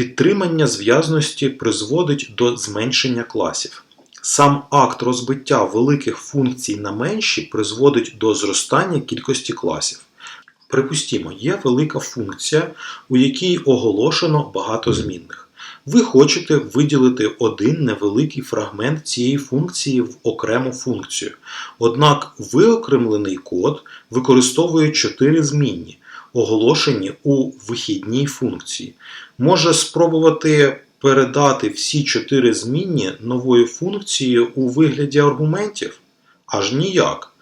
Підтримання зв'язності призводить до зменшення класів. Сам акт розбиття великих функцій на менші призводить до зростання кількості класів. Припустімо, є велика функція, у якій оголошено багато змінних. Ви хочете виділити один невеликий фрагмент цієї функції в окрему функцію. Однак виокремлений код використовує чотири змінні, оголошені у вихідній функції. Може спробувати передати всі чотири змінні новою функцією у вигляді аргументів? Аж ніяк.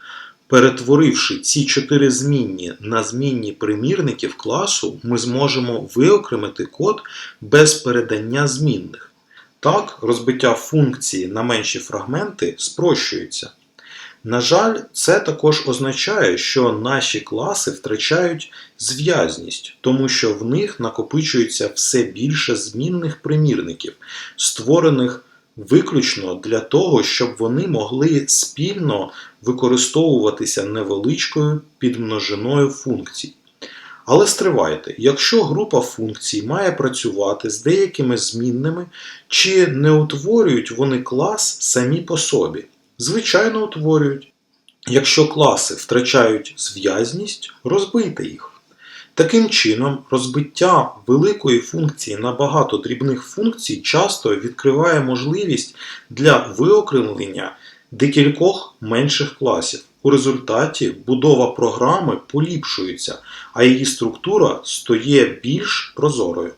Перетворивши ці чотири змінні на змінні примірників класу, ми зможемо виокремити код без передання змінних. Так, розбиття функції на менші фрагменти спрощується. На жаль, це також означає, що наші класи втрачають зв'язність, тому що в них накопичується все більше змінних примірників, створених виключно для того, щоб вони могли спільно використовуватися невеличкою підмножиною функцій. Але стривайте, якщо група функцій має працювати з деякими змінними, чи не утворюють вони клас самі по собі? Звичайно, утворюють. Якщо класи втрачають зв'язність, розбийте їх. Таким чином, розбиття великої функції на багато дрібних функцій часто відкриває можливість для виокремлення декількох менших класів. У результаті будова програми поліпшується, а її структура стає більш прозорою.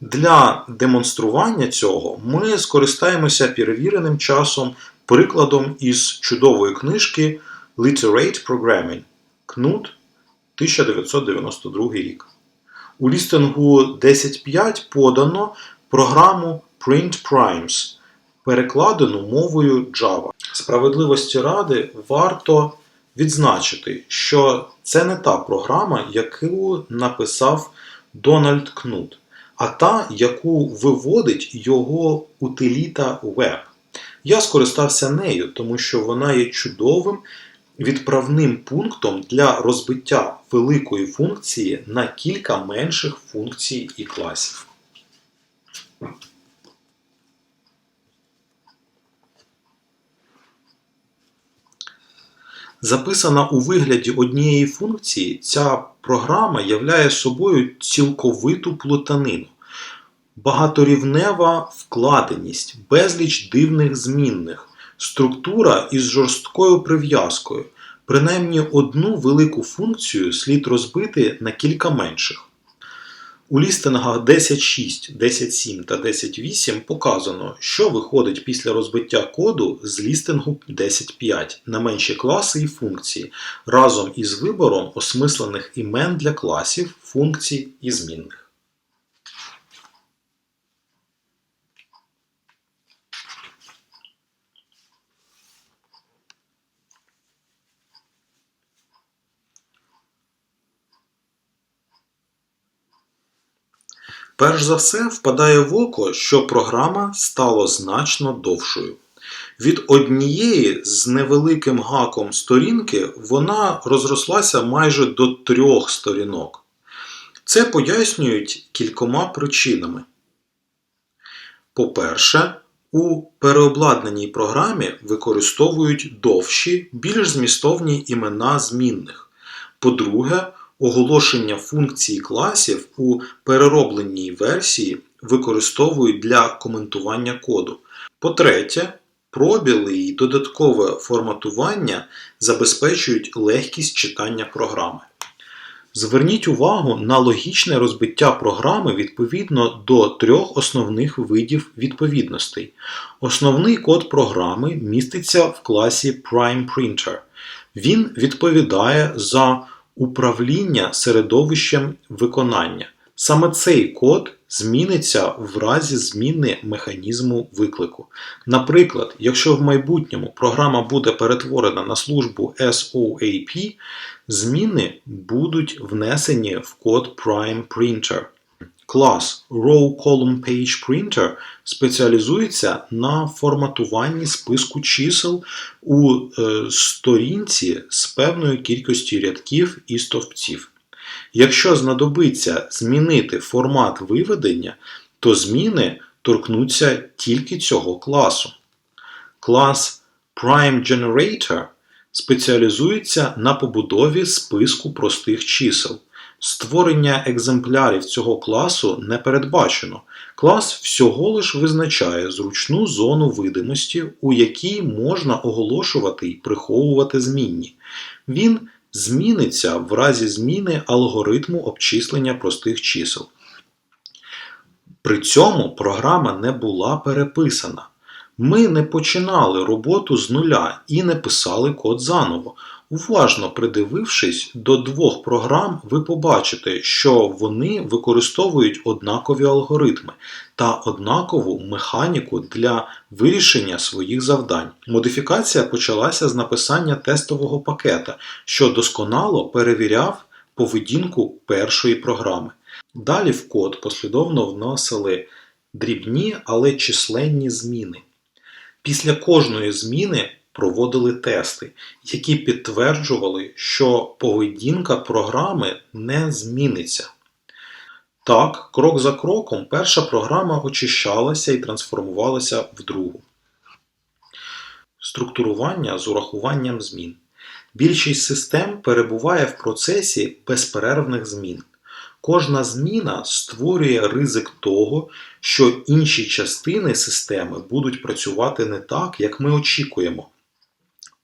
Для демонстрування цього ми скористаємося перевіреним часом прикладом із чудової книжки Literate Programming Кнут 1992 рік. У лістингу 10.5 подано програму Print Primes, перекладену мовою Java. Справедливості ради варто відзначити, що це не та програма, яку написав Дональд Кнут, а та, яку виводить його утиліта Web. Я скористався нею, тому що вона є чудовим відправним пунктом для розбиття великої функції на кілька менших функцій і класів. Записана у вигляді однієї функції, ця програма являє собою цілковиту плутанину, багаторівнева вкладеність, безліч дивних змінних, структура із жорсткою прив'язкою. Принаймні одну велику функцію слід розбити на кілька менших. У лістингах 10.6, 10.7 та 10.8 показано, що виходить після розбиття коду з лістингу 10.5 на менші класи і функції разом із вибором осмислених імен для класів, функцій і змінних. Перш за все впадає в око, що програма стала значно довшою. Від однієї з невеликим гаком сторінки вона розрослася майже до трьох сторінок. Це пояснюють кількома причинами. По-перше, у переобладнаній програмі використовують довші, більш змістовні імена змінних. По-друге, Оголошення функцій класів у переробленій версії використовують для коментування коду. По-третє, пробіли і додаткове форматування забезпечують легкість читання програми. Зверніть увагу на логічне розбиття програми відповідно до трьох основних видів відповідностей. Основний код програми міститься в класі PrimePrinter. Він відповідає за управління середовищем виконання. Саме цей код зміниться в разі зміни механізму виклику. Наприклад, якщо в майбутньому програма буде перетворена на службу SOAP, зміни будуть внесені в код Prime Printer. Клас Row Column Page Printer спеціалізується на форматуванні списку чисел у е, сторінці з певною кількістю рядків і стовпців. Якщо знадобиться змінити формат виведення, то зміни торкнуться тільки цього класу. Клас Prime Generator спеціалізується на побудові списку простих чисел. Створення екземплярів цього класу не передбачено. Клас всього лиш визначає зручну зону видимості, у якій можна оголошувати і приховувати змінні. Він зміниться в разі зміни алгоритму обчислення простих чисел. При цьому програма не була переписана. Ми не починали роботу з нуля і не писали код заново. Уважно придивившись до двох програм, ви побачите, що вони використовують однакові алгоритми та однакову механіку для вирішення своїх завдань. Модифікація почалася з написання тестового пакета, що досконало перевіряв поведінку першої програми. Далі в код послідовно вносили дрібні, але численні зміни. Після кожної зміни проводили тести, які підтверджували, що поведінка програми не зміниться. Так, крок за кроком перша програма очищалася і трансформувалася в другу. Структурування з урахуванням змін. Більшість систем перебуває в процесі безперервних змін. Кожна зміна створює ризик того, що інші частини системи будуть працювати не так, як ми очікуємо.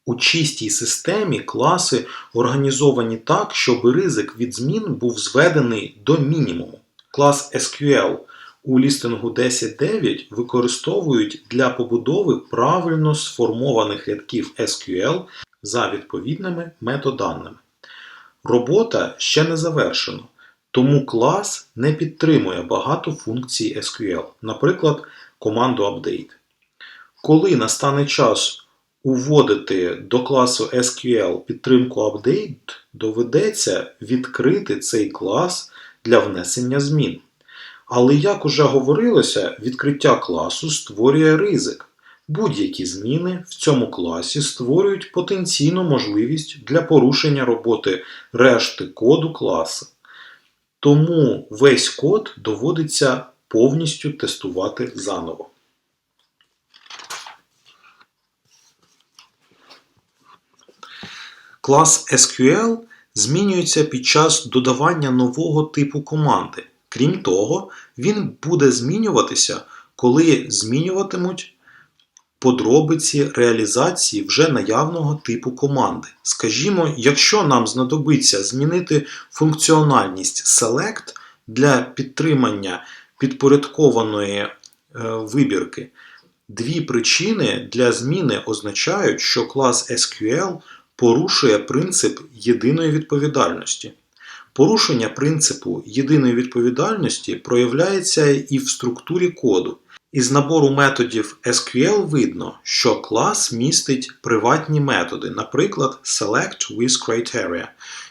У чистій системі класи організовані так, щоб ризик від змін був зведений до мінімуму. Клас SQL у лістингу 10.9 використовують для побудови правильно сформованих рядків SQL за відповідними метаданими. Робота ще не завершена. Тому клас не підтримує багато функцій SQL, наприклад, команду update. Коли настане час уводити до класу SQL підтримку update, доведеться відкрити цей клас для внесення змін. Але, як уже говорилося, відкриття класу створює ризик. Будь-які зміни в цьому класі створюють потенційну можливість для порушення роботи решти коду класу. Тому весь код доводиться повністю тестувати заново. Клас SQL змінюється під час додавання нового типу команди. Крім того, він буде змінюватися, коли змінюватимуть подробиці реалізації вже наявного типу команди. Скажімо, якщо нам знадобиться змінити функціональність Select для підтримання підпорядкованої е, вибірки, дві причини для зміни означають, що клас SQL порушує принцип єдиної відповідальності. Порушення принципу єдиної відповідальності проявляється і в структурі коду. Із набору методів SQL видно, що клас містить приватні методи, наприклад, Select with Criteria,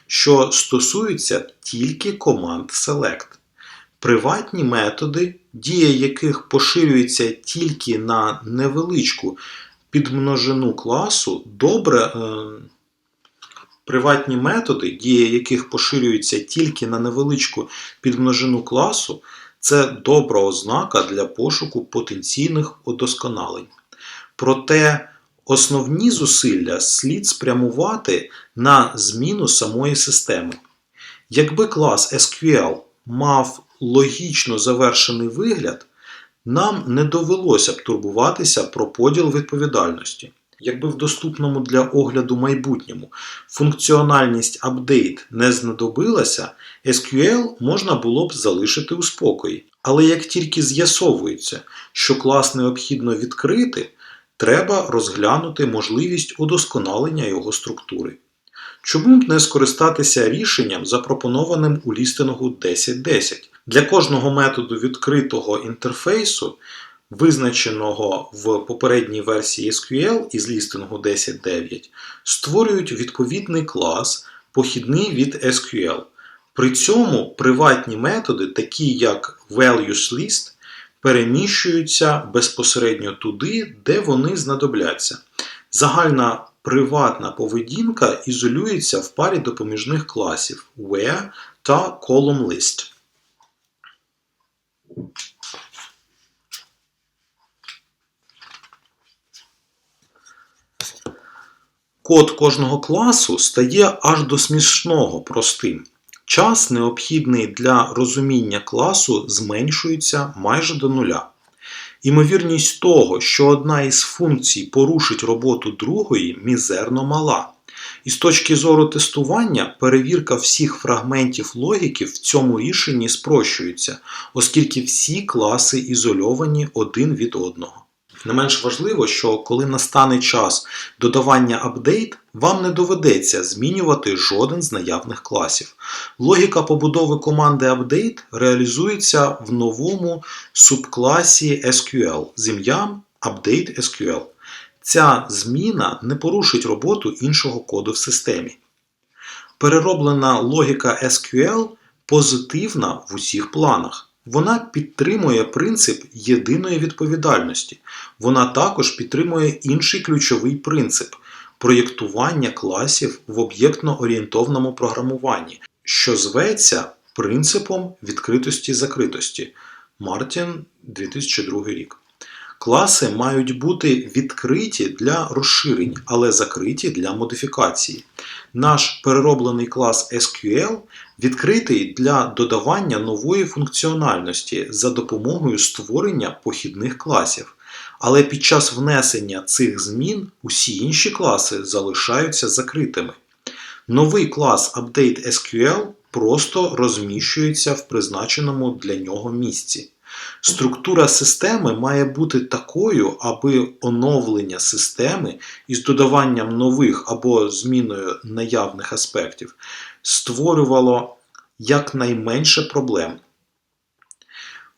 що стосуються тільки команд Select. Приватні методи, дія яких поширюється тільки на невеличку підмножину класу, добре. Е, Приватні методи, дія яких поширюється тільки на невеличку підмножину класу, це добра ознака для пошуку потенційних удосконалень. Проте основні зусилля слід спрямувати на зміну самої системи. Якби клас SQL мав логічно завершений вигляд, нам не довелося б турбуватися про поділ відповідальності. Якби в доступному для огляду майбутньому функціональність апдейт не знадобилася, SQL можна було б залишити у спокої. Але як тільки з'ясовується, що клас необхідно відкрити, треба розглянути можливість удосконалення його структури. Чому б не скористатися рішенням, запропонованим у лістингу 10.10? Для кожного методу відкритого інтерфейсу визначеного в попередній версії SQL із лістингу 10.9, створюють відповідний клас, похідний від SQL. При цьому приватні методи, такі як ValuesList, переміщуються безпосередньо туди, де вони знадобляться. Загальна приватна поведінка ізолюється в парі допоміжних класів where та column list. Код кожного класу стає аж до смішного простим. Час, необхідний для розуміння класу, зменшується майже до нуля. Імовірність того, що одна із функцій порушить роботу другої, мізерно мала. І з точки зору тестування, перевірка всіх фрагментів логіки в цьому рішенні спрощується, оскільки всі класи ізольовані один від одного. Не менш важливо, що коли настане час додавання апдейт, вам не доведеться змінювати жоден з наявних класів. Логіка побудови команди update реалізується в новому субкласі SQL з ім'ям Update SQL. Ця зміна не порушить роботу іншого коду в системі. Перероблена логіка SQL позитивна в усіх планах. Вона підтримує принцип єдиної відповідальності. Вона також підтримує інший ключовий принцип проєктування класів в об'єктно-орієнтовному програмуванні, що зветься принципом відкритості закритості. Мартін 2002 рік. Класи мають бути відкриті для розширень, але закриті для модифікації. Наш перероблений клас SQL відкритий для додавання нової функціональності за допомогою створення похідних класів. Але під час внесення цих змін усі інші класи залишаються закритими. Новий клас Update SQL просто розміщується в призначеному для нього місці. Структура системи має бути такою, аби оновлення системи із додаванням нових або зміною наявних аспектів створювало якнайменше проблем.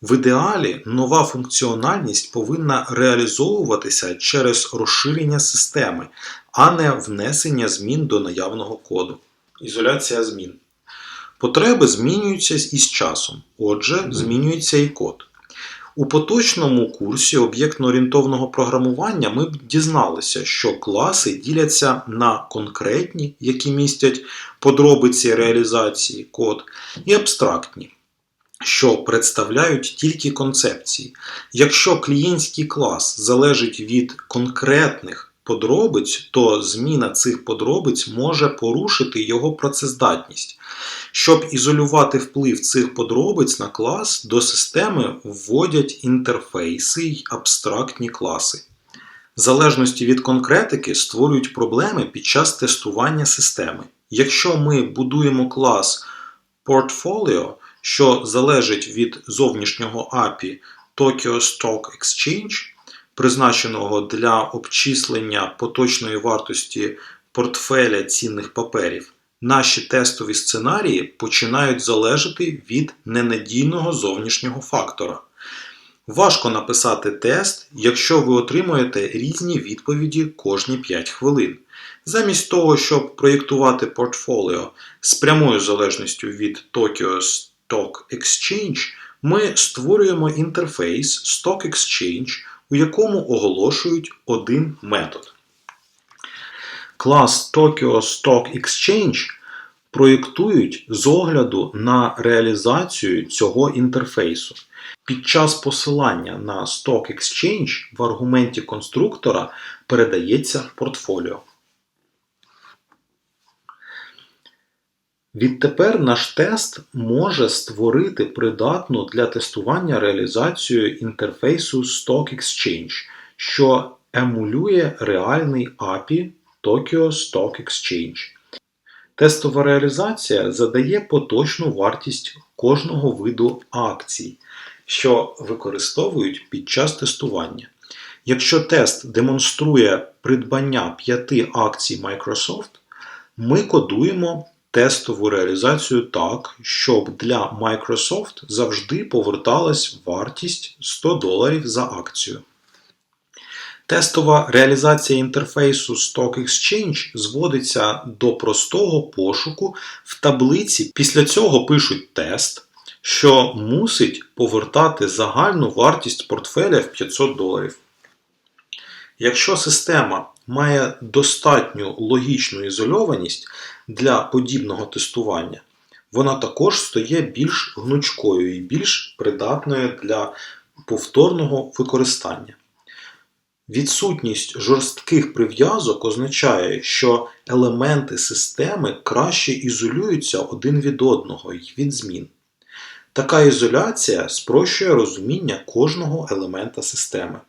В ідеалі нова функціональність повинна реалізовуватися через розширення системи, а не внесення змін до наявного коду. Ізоляція змін. Потреби змінюються із часом, отже, змінюється і код. У поточному курсі об'єктно-орієнтовного програмування ми б дізналися, що класи діляться на конкретні, які містять подробиці реалізації код, і абстрактні, що представляють тільки концепції. Якщо клієнтський клас залежить від конкретних подробиць, то зміна цих подробиць може порушити його працездатність. Щоб ізолювати вплив цих подробиць на клас, до системи вводять інтерфейси й абстрактні класи. В Залежності від конкретики створюють проблеми під час тестування системи. Якщо ми будуємо клас Portfolio, що залежить від зовнішнього API Tokyo Stock Exchange, призначеного для обчислення поточної вартості портфеля цінних паперів, наші тестові сценарії починають залежати від ненадійного зовнішнього фактора. Важко написати тест, якщо ви отримуєте різні відповіді кожні 5 хвилин. Замість того, щоб проєктувати портфоліо з прямою залежністю від Tokyo Stock Exchange, ми створюємо інтерфейс Stock Exchange, у якому оголошують один метод. Клас Tokyo Stock Exchange проєктують з огляду на реалізацію цього інтерфейсу. Під час посилання на Stock Exchange в аргументі конструктора передається портфоліо. Відтепер наш тест може створити придатну для тестування реалізацію інтерфейсу Stock Exchange, що емулює реальний API Tokyo Stock Exchange. Тестова реалізація задає поточну вартість кожного виду акцій, що використовують під час тестування. Якщо тест демонструє придбання 5 акцій Microsoft, ми кодуємо тестову реалізацію так, щоб для Microsoft завжди поверталась вартість 100 доларів за акцію. Тестова реалізація інтерфейсу Stock Exchange зводиться до простого пошуку в таблиці. Після цього пишуть тест, що мусить повертати загальну вартість портфеля в 500 доларів. Якщо система має достатню логічну ізольованість для подібного тестування, вона також стає більш гнучкою і більш придатною для повторного використання. Відсутність жорстких прив'язок означає, що елементи системи краще ізолюються один від одного й від змін. Така ізоляція спрощує розуміння кожного елемента системи.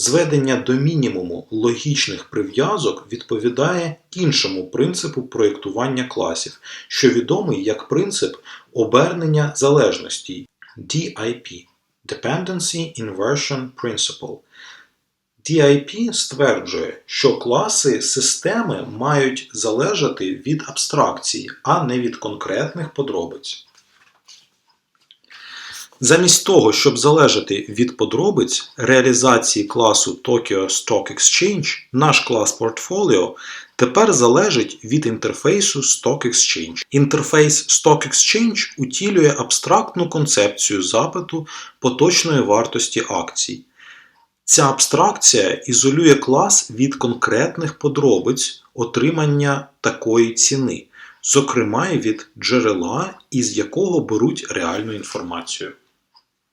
Зведення до мінімуму логічних прив'язок відповідає іншому принципу проєктування класів, що відомий як принцип обернення залежностей DIP Dependency Inversion Principle. DIP стверджує, що класи системи мають залежати від абстракції, а не від конкретних подробиць. Замість того, щоб залежати від подробиць реалізації класу Tokyo Stock Exchange, наш клас Portfolio тепер залежить від інтерфейсу Stock Exchange. Інтерфейс Stock Exchange утілює абстрактну концепцію запиту поточної вартості акцій. Ця абстракція ізолює клас від конкретних подробиць отримання такої ціни, зокрема від джерела, із якого беруть реальну інформацію.